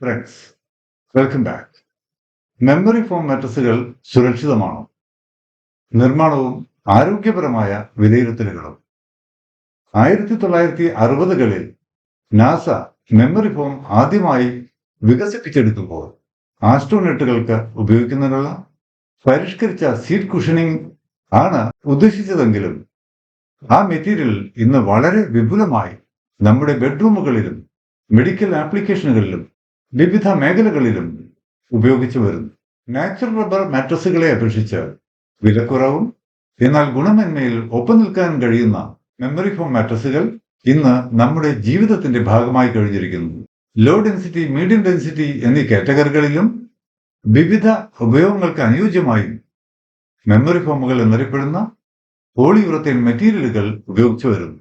Friends welcome back memory foam മെട്രസുകൾ സുരക്ഷിതമാണോ? നിർമ്മാണവും ആരോഗ്യപരമായ വിലയിരുത്തലുകളും? ആയിരത്തി തൊള്ളായിരത്തി അറുപതുകളിൽ നാസ മെമ്മറി ഫോം ആദ്യമായി വികസിപ്പിച്ചെടുക്കുമ്പോൾ ആസ്ട്രോനെറ്റുകൾക്ക് ഉപയോഗിക്കുന്നതിനുള്ള പരിഷ്കരിച്ച സീറ്റ് കുഷനിങ് ആണ് ഉദ്ദേശിച്ചതെങ്കിലും ആ മെറ്റീരിയൽ ഇന്ന് വളരെ വിപുലമായി നമ്മുടെ ബെഡ്റൂമുകളിലും മെഡിക്കൽ ആപ്ലിക്കേഷനുകളിലും വിവിധ മേഖലകളിലും ഉപയോഗിച്ചു വരുന്നു. നാച്ചുറൽ റബ്ബർ മാട്രസുകളെ അപേക്ഷിച്ച് വിലക്കുറവും എന്നാൽ ഗുണമേന്മയിൽ ഒപ്പം നിൽക്കാൻ കഴിയുന്ന മെമ്മറി ഫോം മാട്രസുകൾ ഇന്ന് നമ്മുടെ ജീവിതത്തിന്റെ ഭാഗമായി കഴിഞ്ഞിരിക്കുന്നു. ലോ ഡെൻസിറ്റി മീഡിയം ഡെൻസിറ്റി എന്നീ കാറ്റഗറികളിലും വിവിധ ഉപയോഗങ്ങൾക്ക് അനുയോജ്യമായും മെമ്മറി ഫോമുകൾ എന്നറിയപ്പെടുന്ന പോളിയുറത്തേൻ മെറ്റീരിയലുകൾ ഉപയോഗിച്ചു വരുന്നു.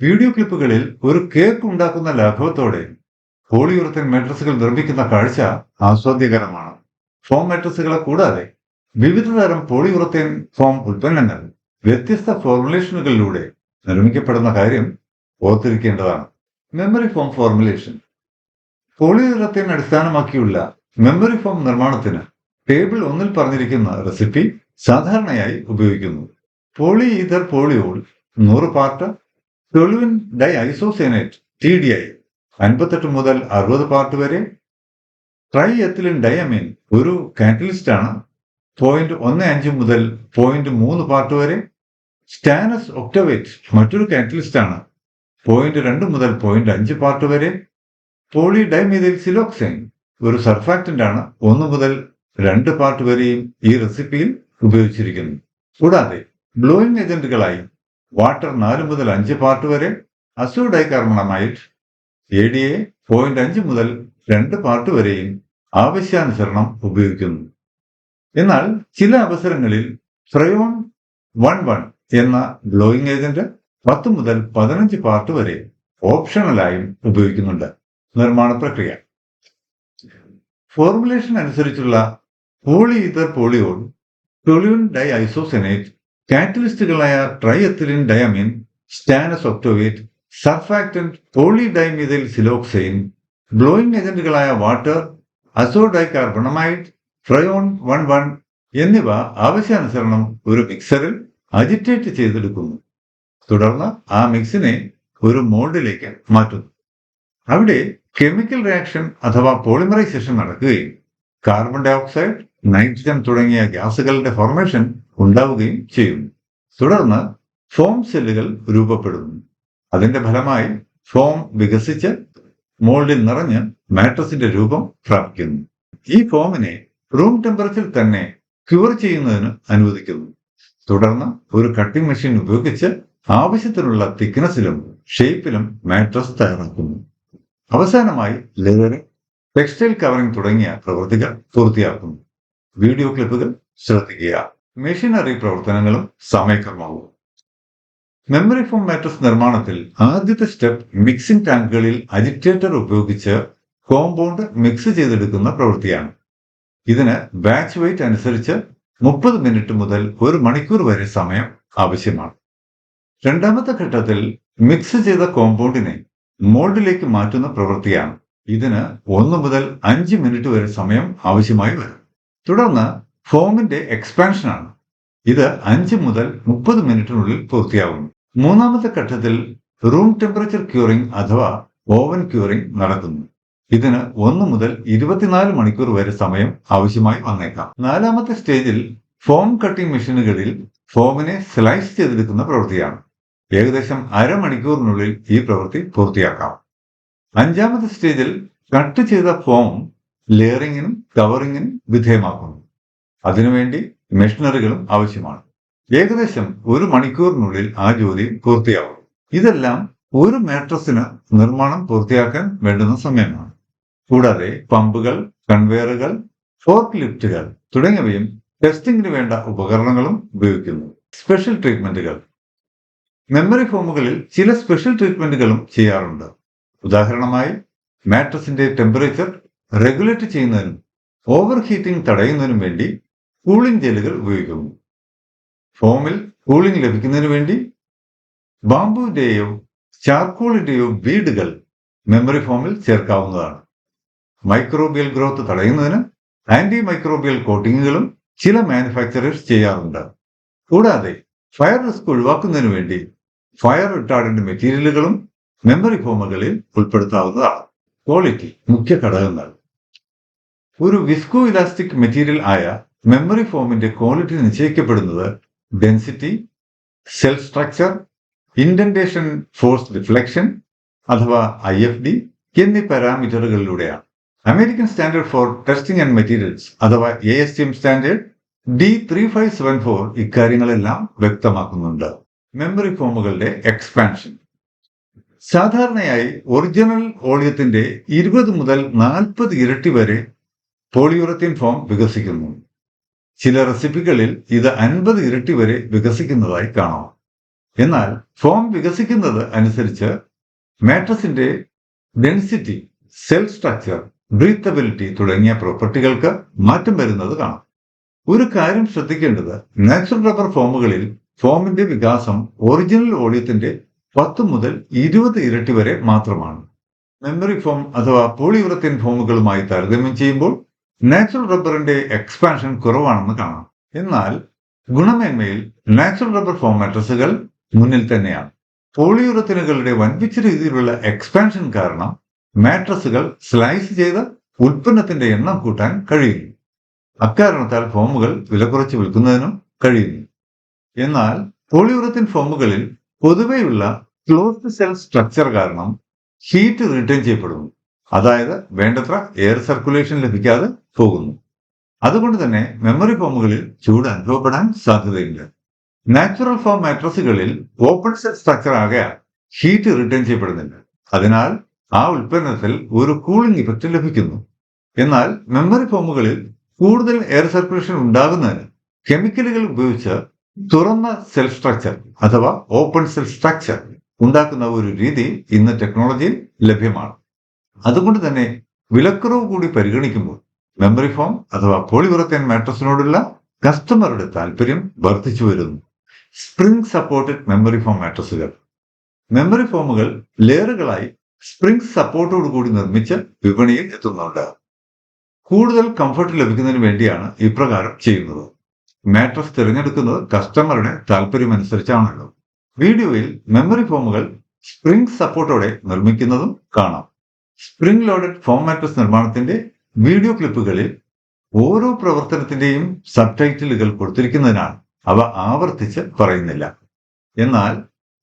വീഡിയോ ക്ലിപ്പുകളിൽ ഒരു കേക്ക് ഉണ്ടാക്കുന്ന ലാഘവത്തോടെ പോളിയുറത്തേൻ മാട്രസുകൾ നിർമ്മിക്കുന്ന കാഴ്ച ആസ്വാദ്യകരമാണ്. ഫോം മാട്രസുകളെ കൂടാതെ വിവിധ തരം പോളിയുറത്തേൻ ഫോം ഉൽപ്പന്നങ്ങൾ വ്യത്യസ്ത ഫോർമുലേഷനുകളിലൂടെ നിർമ്മിക്കപ്പെടുന്ന കാര്യം ഓർത്തിരിക്കേണ്ടതാണ്. മെമ്മറി ഫോം ഫോർമുലേഷൻ പോളിയുറത്തേൻ അടിസ്ഥാനമാക്കിയുള്ള മെമ്മറി ഫോം നിർമ്മാണത്തിന് ടേബിൾ ഒന്നിൽ പറഞ്ഞിരിക്കുന്ന റെസിപ്പി സാധാരണയായി ഉപയോഗിക്കുന്നു. പോളി ഈതർ പോളിയോൾ നൂറ് part toluene di isocyanate T D I അൻപത്തെട്ട് മുതൽ അറുപത് പാർട്ട് വരെ ട്രൈ എത്തിലിൻ ഡയമീൻ ഒരു കാറ്റലിസ്റ്റ് ആണ്. പോയിന്റ് ഒന്ന് അഞ്ച് മുതൽ പോയിന്റ് മൂന്ന് പാർട്ട് വരെ സ്റ്റാനസ് ഒക്ടവേറ്റ് മറ്റൊരു കാറ്റലിസ്റ്റ് ആണ്. പോയിന്റ് രണ്ട് മുതൽ പോയിന്റ് അഞ്ച് പാർട്ട് വരെ പോളി ഡൈമിതിൽ സിലോക്സൈൻ ഒരു സർഫാക്റ്റന്റ് ആണ്. ഒന്ന് മുതൽ രണ്ട് പാർട്ട് വരെയും ഈ റെസിപ്പിയിൽ ഉപയോഗിച്ചിരിക്കുന്നു. കൂടാതെ ബ്ലോയിങ് ഏജന്റുകളായി വാട്ടർ നാല് മുതൽ അഞ്ച് പാർട്ട് വരെ azodicarbonamide A D A point അഞ്ച് മുതൽ രണ്ട് പാർട്ട് വരെയും ആവശ്യാനുസരണം ഉപയോഗിക്കുന്നു. എന്നാൽ ചില അവസരങ്ങളിൽ ഫ്രയോൺ വൺ വൺ എന്ന ഗ്ലോയിങ് ഏജന്റ് പത്ത് മുതൽ പതിനഞ്ച് പാർട്ട് വരെ ഓപ്ഷണലായും ഉപയോഗിക്കുന്നുണ്ട്. നിർമ്മാണ പ്രക്രിയ. ഫോർമുലേഷൻ അനുസരിച്ചുള്ള poly ether polyol toluene diisocyanate കാറ്റലിസ്റ്റുകളായ triethylenediamine stannous octoate surfactant polydimethylsiloxane blowing ഏജന്റുകളായ water azodicarbonamide Freon one one എന്നിവ ആവശ്യാനുസരണം ഒരു മിക്സറിൽ അജിറ്റേറ്റ് ചെയ്തെടുക്കുന്നു. തുടർന്ന് ആ മിക്സിനെ ഒരു മോൾഡിലേക്ക് മാറ്റുന്നു. അവിടെ കെമിക്കൽ റിയാക്ഷൻ അഥവാ പോളിമറൈസേഷൻ നടക്കുകയും കാർബൺ ഡൈ ഓക്സൈഡ് നൈട്രജൻ തുടങ്ങിയ ഗ്യാസുകളുടെ ഫോർമേഷൻ ഉണ്ടാവുകയും ചെയ്യുന്നു. തുടർന്ന് ഫോം സെല്ലുകൾ രൂപപ്പെടുന്നു. അതിന്റെ ഫലമായി ഫോം വികസിച്ച് മോൾഡിൽ നിറഞ്ഞ് മാട്രസിന്റെ രൂപം പ്രാപിക്കുന്നു. ഈ ഫോമിനെ റൂം ടെമ്പറേച്ചറിൽ തന്നെ ക്യൂർ ചെയ്യുന്നതിന് അനുവദിക്കുന്നു. തുടർന്ന് ഒരു കട്ടിംഗ് മെഷീൻ ഉപയോഗിച്ച് ആവശ്യത്തിനുള്ള തിക്നെസ്സിലും ഷേപ്പിലും മാട്രസ് തയ്യാറാക്കുന്നു. അവസാനമായി ലെതറിംഗ് ടെക്സ്റ്റൈൽ കവറിംഗ് തുടങ്ങിയ പ്രവൃത്തികൾ പൂർത്തിയാക്കുന്നു. വീഡിയോ ക്ലിപ്പുകൾ ശ്രദ്ധിക്കുക. മെഷീനറി പ്രവർത്തനങ്ങളും സമയക്രമവും. മെമ്മറി ഫോം മാട്രസ് നിർമ്മാണത്തിൽ ആദ്യത്തെ സ്റ്റെപ്പ് മിക്സിംഗ് ടാങ്കുകളിൽ അജിറ്റേറ്റർ ഉപയോഗിച്ച് കോമ്പൗണ്ട് മിക്സ് ചെയ്തെടുക്കുന്ന പ്രവൃത്തിയാണ്. ഇതിന് ബാച്ച് വെയിറ്റ് അനുസരിച്ച് മുപ്പത് മിനിറ്റ് മുതൽ ഒരു മണിക്കൂർ വരെ സമയം ആവശ്യമാണ്. രണ്ടാമത്തെ ഘട്ടത്തിൽ മിക്സ് ചെയ്ത കോമ്പൗണ്ടിനെ മോൾഡിലേക്ക് മാറ്റുന്ന പ്രവൃത്തിയാണ്. ഇതിന് ഒന്ന് മുതൽ അഞ്ച് മിനിറ്റ് വരെ സമയം ആവശ്യമായി വരും. തുടർന്ന് ഫോമിന്റെ എക്സ്പാൻഷനാണ്. ഇത് അഞ്ച് മുതൽ മുപ്പത് മിനിറ്റിനുള്ളിൽ പൂർത്തിയാകുന്നു. മൂന്നാമത്തെ ഘട്ടത്തിൽ റൂം ടെമ്പറേച്ചർ ക്യൂറിംഗ് അഥവാ ഓവൻ ക്യൂറിംഗ് നടക്കുന്നു. ഇതിന് ഒന്ന് മുതൽ ഇരുപത്തിനാല് മണിക്കൂർ വരെ സമയം ആവശ്യമായി വന്നേക്കാം. നാലാമത്തെ സ്റ്റേജിൽ ഫോം കട്ടിംഗ് മെഷീനുകളിൽ ഫോമിനെ സ്ലൈസ് ചെയ്തെടുക്കുന്ന പ്രവൃത്തിയാണ്. ഏകദേശം അരമണിക്കൂറിനുള്ളിൽ ഈ പ്രവൃത്തി പൂർത്തിയാക്കാം. അഞ്ചാമത്തെ സ്റ്റേജിൽ കട്ട് ചെയ്ത ഫോം ലെയറിങ്ങിനും കവറിങ്ങിനും വിധേയമാക്കുന്നു. അതിനുവേണ്ടി മെഷീനറികളും ആവശ്യമാണ്. ഏകദേശം ഒരു മണിക്കൂറിനുള്ളിൽ ആ ജോലി പൂർത്തിയാവും. ഇതെല്ലാം ഒരു മാട്രസിന് നിർമ്മാണം പൂർത്തിയാക്കാൻ വേണ്ടുന്ന സമയമാണ്. കൂടാതെ പമ്പുകൾ കൺവെയറുകൾ ഫോർക്ക് ലിഫ്റ്റുകൾ തുടങ്ങിയവയും ടെസ്റ്റിംഗിന് വേണ്ട ഉപകരണങ്ങളും ഉപയോഗിക്കുന്നു. സ്പെഷ്യൽ ട്രീറ്റ്മെന്റുകൾ. മെമ്മറി ഫോമുകളിൽ ചില സ്പെഷ്യൽ ട്രീറ്റ്മെന്റുകളും ചെയ്യാറുണ്ട്. ഉദാഹരണമായി മാട്രസിന്റെ ടെമ്പറേച്ചർ റെഗുലേറ്റ് ചെയ്യുന്നതിനും ഓവർ ഹീറ്റിംഗ് തടയുന്നതിനും വേണ്ടി കൂളിംഗ് ജെല്ലുകൾ ഉപയോഗിക്കുന്നു. ഫോമിൽ കൂളിംഗ് ലഭിക്കുന്നതിന് വേണ്ടി ബാമ്പുവിന്റെയോ ചാർക്കോളിന്റെയോ വീടുകൾ മെമ്മറി ഫോമിൽ ചേർക്കാവുന്നതാണ്. മൈക്രോബിയൽ ഗ്രോത്ത് തടയുന്നതിന് ആന്റി മൈക്രോബിയൽ കോട്ടിങ്ങുകളും ചില മാനുഫാക്ചറേഴ്സ് ചെയ്യാറുണ്ട്. കൂടാതെ ഫയർ റിസ്ക് ഒഴിവാക്കുന്നതിന് വേണ്ടി ഫയർ റിട്ടാർഡന്റ് മെറ്റീരിയലുകളും മെമ്മറി ഫോമുകളിൽ ഉൾപ്പെടുത്താവുന്നതാണ്. ക്വാളിറ്റി മുഖ്യ ഘടകങ്ങൾ. ഒരു വിസ്കോ ഇലാസ്റ്റിക് മെറ്റീരിയൽ ആയ മെമ്മറി ഫോമിന്റെ quality നിശ്ചയിക്കപ്പെടുന്നത് density cell structure indentation force reflection അഥവാ ഐ എഫ് ഡി എന്നീ പാരാമീറ്ററുകളിലൂടെയാണ്. American Standard for Testing and Materials അഥവാ A S T M standard D three five seven four ഇക്കാര്യങ്ങളെല്ലാം വ്യക്തമാക്കുന്നുണ്ട്. Memory ഫോമുകളുടെ expansion സാധാരണയായി original ഓളിയത്തിന്റെ ഇരുപത് മുതൽ നാൽപ്പത് ഇരട്ടി വരെ പോളിയൂറത്തിൻ ഫോം വികസിക്കുന്നു. ചില റെസിപ്പികളിൽ ഇത് അൻപത് ഇരട്ടി വരെ വികസിക്കുന്നതായി കാണാം. എന്നാൽ ഫോം വികസിക്കുന്നത് അനുസരിച്ച് മാട്രസിന്റെ ഡെൻസിറ്റി സെൽ സ്ട്രക്ചർ ബ്രീത്തബിലിറ്റി തുടങ്ങിയ പ്രോപ്പർട്ടികൾക്ക് മാറ്റം വരുന്നത് കാണാം. ഒരു കാര്യം ശ്രദ്ധിക്കേണ്ടത് നാച്ചുറൽ റബ്ബർ ഫോമുകളിൽ ഫോമിന്റെ വികാസം ഒറിജിനൽ വോളിയത്തിന്റെ പത്ത് മുതൽ ഇരുപത് ഇരട്ടി വരെ മാത്രമാണ്. മെമ്മറി ഫോം അഥവാ പോളിയുറത്തിൻ ഫോമുകളുമായി താരതമ്യം ചെയ്യുമ്പോൾ നാച്ചുറൽ റബ്ബറിന്റെ എക്സ്പാൻഷൻ കുറവാണെന്ന് കാണാം. എന്നാൽ ഗുണമേന്മയിൽ നാച്ചുറൽ റബ്ബർ ഫോമാറ്റസുകൾ മുന്നിൽ തന്നെയാണ്. പോളിയുറത്തിനുകളുടെ വൻപിച്ച രീതിയിലുള്ള എക്സ്പാൻഷൻ കാരണം മാട്രസുകൾ സ്ലൈസ് ചെയ്ത് ഉൽപ്പന്നത്തിന്റെ എണ്ണം കൂട്ടാൻ കഴിയുന്നു. അക്കാരണത്താൽ ഫോമുകൾ വില കുറച്ച് വിൽക്കുന്നതിനും കഴിയുന്നു. എന്നാൽ പോളിയുറത്തിൻ ഫോമുകളിൽ പൊതുവെയുള്ള ക്ലോസ്ഡ് സെൽ സ്ട്രക്ചർ കാരണം ഹീറ്റ് റിട്ടേൺ ചെയ്യപ്പെടുന്നു. അതായത് വേണ്ടത്ര എയർ സർക്കുലേഷൻ ലഭിക്കാതെ പോകുന്നു. അതുകൊണ്ട് തന്നെ മെമ്മറി ഫോമുകളിൽ ചൂട് അനുഭവപ്പെടാൻ സാധ്യതയുണ്ട്. നാച്ചുറൽ ഫോം മാട്രസുകളിൽ ഓപ്പൺ സെൽ സ്ട്രക്ചർ ആകയാൽ ഹീറ്റ് റിട്ടേൺ ചെയ്യപ്പെടുന്നില്ല അതിനാൽ ആ ഉൽപ്പന്നത്തിൽ ഒരു കൂളിംഗ് ഇഫക്റ്റ് ലഭിക്കുന്നു. എന്നാൽ മെമ്മറി ഫോമുകളിൽ കൂടുതൽ എയർ സർക്കുലേഷൻ ഉണ്ടാകുന്നതിന് കെമിക്കലുകൾ ഉപയോഗിച്ച് തുറന്ന സെൽ സ്ട്രക്ചർ അഥവാ ഓപ്പൺ സെൽ സ്ട്രക്ചർ ഉണ്ടാക്കുന്ന ഒരു രീതി ഇന്ന് ടെക്നോളജിയിൽ ലഭ്യമാണ്. അതുകൊണ്ട് തന്നെ വിലക്കുറവ് കൂടി പരിഗണിക്കുമ്പോൾ മെമ്മറി ഫോം അഥവാ പോളിയുറത്തേൻ മാട്രസിനോടുള്ള കസ്റ്റമറുടെ താല്പര്യം വർദ്ധിച്ചു വരുന്നു. Spring supported memory foam മാട്രസുകൾ memory ഫോമുകൾ ലെയറുകളായി സ്പ്രിംഗ് സപ്പോർട്ടോട് കൂടി നിർമ്മിച്ച് വിപണിയിൽ എത്തുന്നുണ്ട്. കൂടുതൽ കംഫർട്ട് ലഭിക്കുന്നതിന് വേണ്ടിയാണ് ഇപ്രകാരം ചെയ്യുന്നത്. മാട്രസ് തിരഞ്ഞെടുക്കുന്നത് കസ്റ്റമറുടെ താല്പര്യമനുസരിച്ചാണല്ലോ. വീഡിയോയിൽ മെമ്മറി ഫോമുകൾ സ്പ്രിംഗ് സപ്പോർട്ടോടെ നിർമ്മിക്കുന്നതും കാണാം. സ്പ്രിംഗ് ലോഡഡ് ഫോം മാട്രസ് നിർമ്മാണത്തിന്റെ വീഡിയോ ക്ലിപ്പുകളിൽ ഓരോ പ്രവർത്തനത്തിന്റെയും സബ് ടൈറ്റിലുകൾ കൊടുത്തിരിക്കുന്നതിനാൽ അവ ആവർത്തിച്ച് പറയുന്നില്ല. എന്നാൽ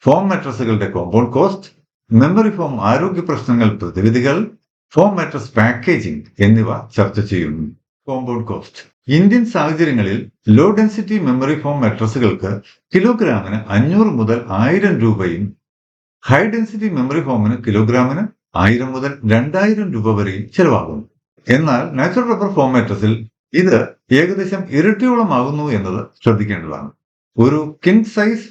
ഫോം മാട്രസുകളുടെ കോമ്പൗണ്ട് കോസ്റ്റ് മെമ്മറി ഫോം ആരോഗ്യ പ്രശ്നങ്ങൾ പ്രതിവിധികൾ ഫോം മാട്രസ് പാക്കേജിംഗ് എന്നിവ ചർച്ച ചെയ്യുന്നു. കോമ്പൗണ്ട് കോസ്റ്റ് ഇന്ത്യൻ സാഹചര്യങ്ങളിൽ ലോ ഡെൻസിറ്റി മെമ്മറി ഫോം മാട്രസുകൾക്ക് കിലോഗ്രാമിന് അഞ്ഞൂറ് മുതൽ ആയിരം രൂപയും ഹൈ ഡെൻസിറ്റി മെമ്മറി ഫോമിന് കിലോഗ്രാമിന് ആയിരം മുതൽ രണ്ടായിരം രൂപ വരെയും ചെലവാകുന്നു. എന്നാൽ നാച്ചുറൽ റബ്ബർ ഫോമേറ്റസിൽ ഇത് ഏകദേശം ഇരട്ടിയോളമാകുന്നു എന്നത് ശ്രദ്ധിക്കേണ്ടതാണ്. ഒരു king size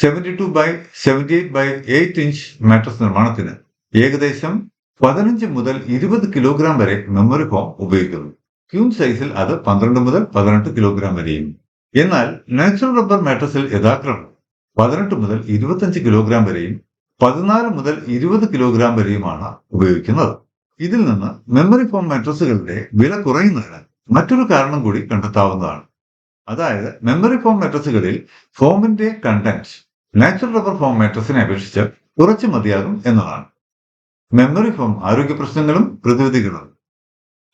seventy two by seventy eight by eight inch mattress നിർമ്മാണത്തിന് ഏകദേശം പതിനഞ്ച് മുതൽ ഇരുപത് കിലോഗ്രാം വരെ മെമ്മറി ഫോം ഉപയോഗിക്കുന്നു. ക്യൂൺ സൈസിൽ അത് പന്ത്രണ്ട് മുതൽ പതിനെട്ട് കിലോഗ്രാം വരെയും. എന്നാൽ നാച്ചുറൽ റബ്ബർ മാട്രസിൽ യഥാക്രമം പതിനെട്ട് മുതൽ ഇരുപത്തഞ്ച് കിലോഗ്രാം വരെയും പതിനാല് മുതൽ ഇരുപത് കിലോഗ്രാം വരെയുമാണ് ഉപയോഗിക്കുന്നത്. ഇതിൽ നിന്ന് മെമ്മറി ഫോം മെട്രസുകളുടെ വില കുറയുന്നതിന് മറ്റൊരു കാരണം കൂടി കണ്ടെത്താവുന്നതാണ്. അതായത് മെമ്മറി ഫോം മെട്രസുകളിൽ ഫോമിന്റെ കണ്ടന്റ് നാച്ചുറൽ റബ്ബർ ഫോം മെട്രസിനെ അപേക്ഷിച്ച് കുറച്ച് മതിയാകും എന്നതാണ്. മെമ്മറി ഫോം ആരോഗ്യ പ്രശ്നങ്ങളും പ്രതിവിധികളും.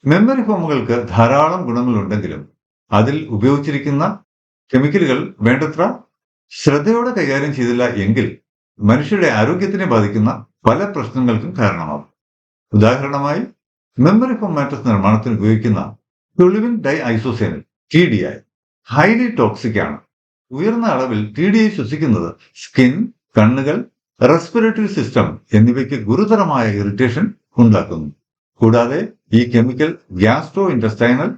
മെമ്മറി ഫോമുകൾക്ക് ധാരാളം ഗുണങ്ങളുണ്ടെങ്കിലും അതിൽ ഉപയോഗിച്ചിരിക്കുന്ന കെമിക്കലുകൾ വേണ്ടത്ര ശ്രദ്ധയോടെ കൈകാര്യം ചെയ്തില്ല എങ്കിൽ മനുഷ്യരുടെ ആരോഗ്യത്തിനെ ബാധിക്കുന്ന പല പ്രശ്നങ്ങൾക്കും കാരണമാകും. ഉദാഹരണമായി മെമ്മറി ഫോം മാട്രസ് നിർമ്മാണത്തിന് ഉപയോഗിക്കുന്ന toluene diisocyanate T D I highly toxic ആണ്. ഉയർന്ന അളവിൽ ടി ഡി ഐ ശ്വസിക്കുന്നത് സ്കിൻ കണ്ണുകൾ റെസ്പിറേറ്ററി സിസ്റ്റം എന്നിവയ്ക്ക് ഗുരുതരമായ ഇറിറ്റേഷൻ ഉണ്ടാക്കുന്നു. കൂടാതെ ഈ chemical gastrointestinal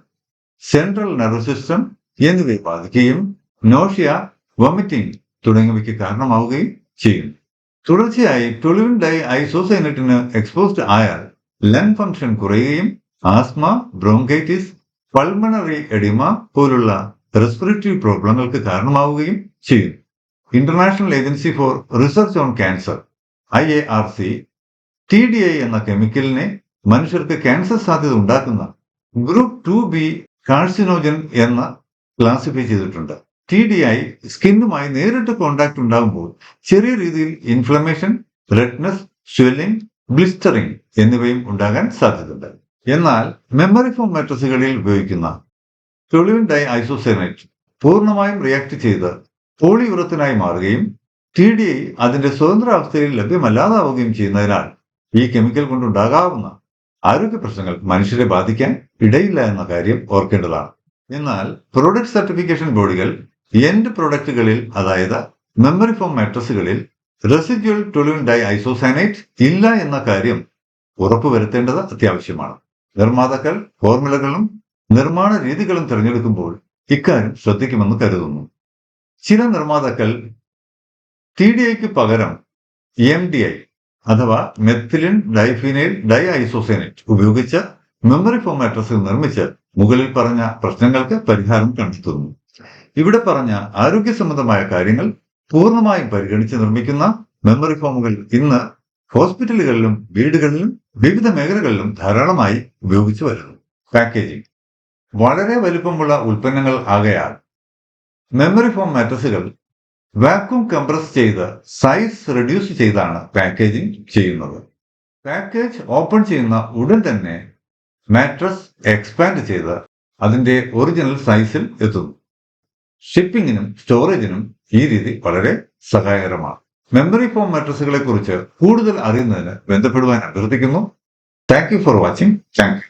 central nervous system എന്നിവയെ ബാധിക്കുകയും നോഷ്യ വൊമിറ്റിംഗ് തുടങ്ങിയവയ്ക്ക് കാരണമാവുകയും ചെയ്യും. തുടർച്ചയായി ടൊളിവിൻ ഡൈ ഐസോസൈനറ്റിന് എക്സ്പോസ്ഡ് ആയാൽ ലങ് ഫംഗ്ഷൻ കുറയുകയും ആസ്മ ബ്രോങ്കൈറ്റിസ് പൾമണറി എഡിമ പോലുള്ള റെസ്പിറേറ്ററി പ്രോബ്ലങ്ങൾക്ക് കാരണമാവുകയും ചെയ്യും. International Agency for Research on Cancer I A R C T D I എന്ന കെമിക്കലിനെ മനുഷ്യർക്ക് ക്യാൻസർ സാധ്യത ഉണ്ടാക്കുന്ന ഗ്രൂപ്പ് ടു ബി കാർസിനോജൻ എന്ന ക്ലാസിഫൈ ചെയ്തിട്ടുണ്ട്. ടി ഡി ഐ സ്കിന്നുമായി നേരിട്ട് കോണ്ടാക്ട് ഉണ്ടാകുമ്പോൾ ചെറിയ രീതിയിൽ ഇൻഫ്ലമേഷൻ റെഡ്നസ് സ്വെല്ലിംഗ് ബ്ലിസ്റ്ററിംഗ് എന്നിവയും ഉണ്ടാകാൻ സാധ്യതയുണ്ട്. എന്നാൽ മെമ്മറി ഫോം മാട്രസുകളിൽ ഉപയോഗിക്കുന്ന ടൊളിവിൻ ഡൈ ഐസോസെനേറ്റ് പൂർണമായും റിയാക്ട് ചെയ്ത് പോളിയുറത്തിനായി മാറുകയും ടി ഡി ഐ അതിന്റെ സ്വതന്ത്ര അവസ്ഥയിൽ ലഭ്യമല്ലാതാവുകയും ചെയ്യുന്നതിനാൽ ഈ കെമിക്കൽ കൊണ്ടുണ്ടാകാവുന്ന ആരോഗ്യ പ്രശ്നങ്ങൾ മനുഷ്യരെ ബാധിക്കാൻ ഇടയില്ല എന്ന കാര്യം ഓർക്കേണ്ടതാണ്. എന്നാൽ പ്രോഡക്റ്റ് സർട്ടിഫിക്കേഷൻ ബോഡികൾ എൻഡ് പ്രൊഡക്റ്റുകളിൽ അതായത് മെമ്മറി ഫോം മാട്രസുകളിൽ റെസിജ്വൽ ടൊളിൻ ഡൈ ഐസോസാനൈറ്റ് ഇല്ല എന്ന കാര്യം ഉറപ്പുവരുത്തേണ്ടത് അത്യാവശ്യമാണ്. നിർമ്മാതാക്കൾ ഫോർമുലകളും നിർമ്മാണ രീതികളും തിരഞ്ഞെടുക്കുമ്പോൾ ഇക്കാര്യം ശ്രദ്ധിക്കുമെന്ന് കരുതുന്നു. ചില നിർമ്മാതാക്കൾ ടി ഡി ഐക്ക് പകരം എം ഡി ഐ അഥവാ മെത്തിലിൻ ഡൈഫിനൈൽ ഡൈ ഐസോസൈനൈറ്റ് ഉപയോഗിച്ച് മെമ്മറി ഫോം മാട്രസുകൾ നിർമ്മിച്ച് മുകളിൽ പറഞ്ഞ പ്രശ്നങ്ങൾക്ക് പരിഹാരം കണ്ടെത്തുന്നു. ഇവിടെ പറഞ്ഞ ആരോഗ്യ സംബന്ധമായ കാര്യങ്ങൾ പൂർണമായും പരിഗണിച്ച് നിർമ്മിക്കുന്ന മെമ്മറി ഫോമുകൾ ഇന്ന് ഹോസ്പിറ്റലുകളിലും വീടുകളിലും വിവിധ മേഖലകളിലും ധാരാളമായി ഉപയോഗിച്ചു വരുന്നു. പാക്കേജിംഗ് വളരെ വലുപ്പമുള്ള ഉൽപ്പന്നങ്ങൾ ആകയാൽ മെമ്മറി ഫോം മാട്രസുകൾ വാക്വം കംപ്രസ് ചെയ്ത് സൈസ് റെഡ്യൂസ് ചെയ്താണ് പാക്കേജിംഗ് ചെയ്യുന്നത്. പാക്കേജ് ഓപ്പൺ ചെയ്യുന്ന ഉടൻ തന്നെ മാട്രസ് എക്സ്പാൻഡ് ചെയ്ത് അതിന്റെ ഒറിജിനൽ സൈസിൽ എത്തുന്നു. ഷിപ്പിങ്ങിനും സ്റ്റോറേജിനും ഈ രീതി വളരെ സഹായകരമാണ്. മെമ്മറി ഫോം മാട്രസുകളെ കുറിച്ച് കൂടുതൽ അറിയുന്നതിന് ബന്ധപ്പെടുവാൻ അഭ്യർത്ഥിക്കുന്നു. Thank you for watching thank you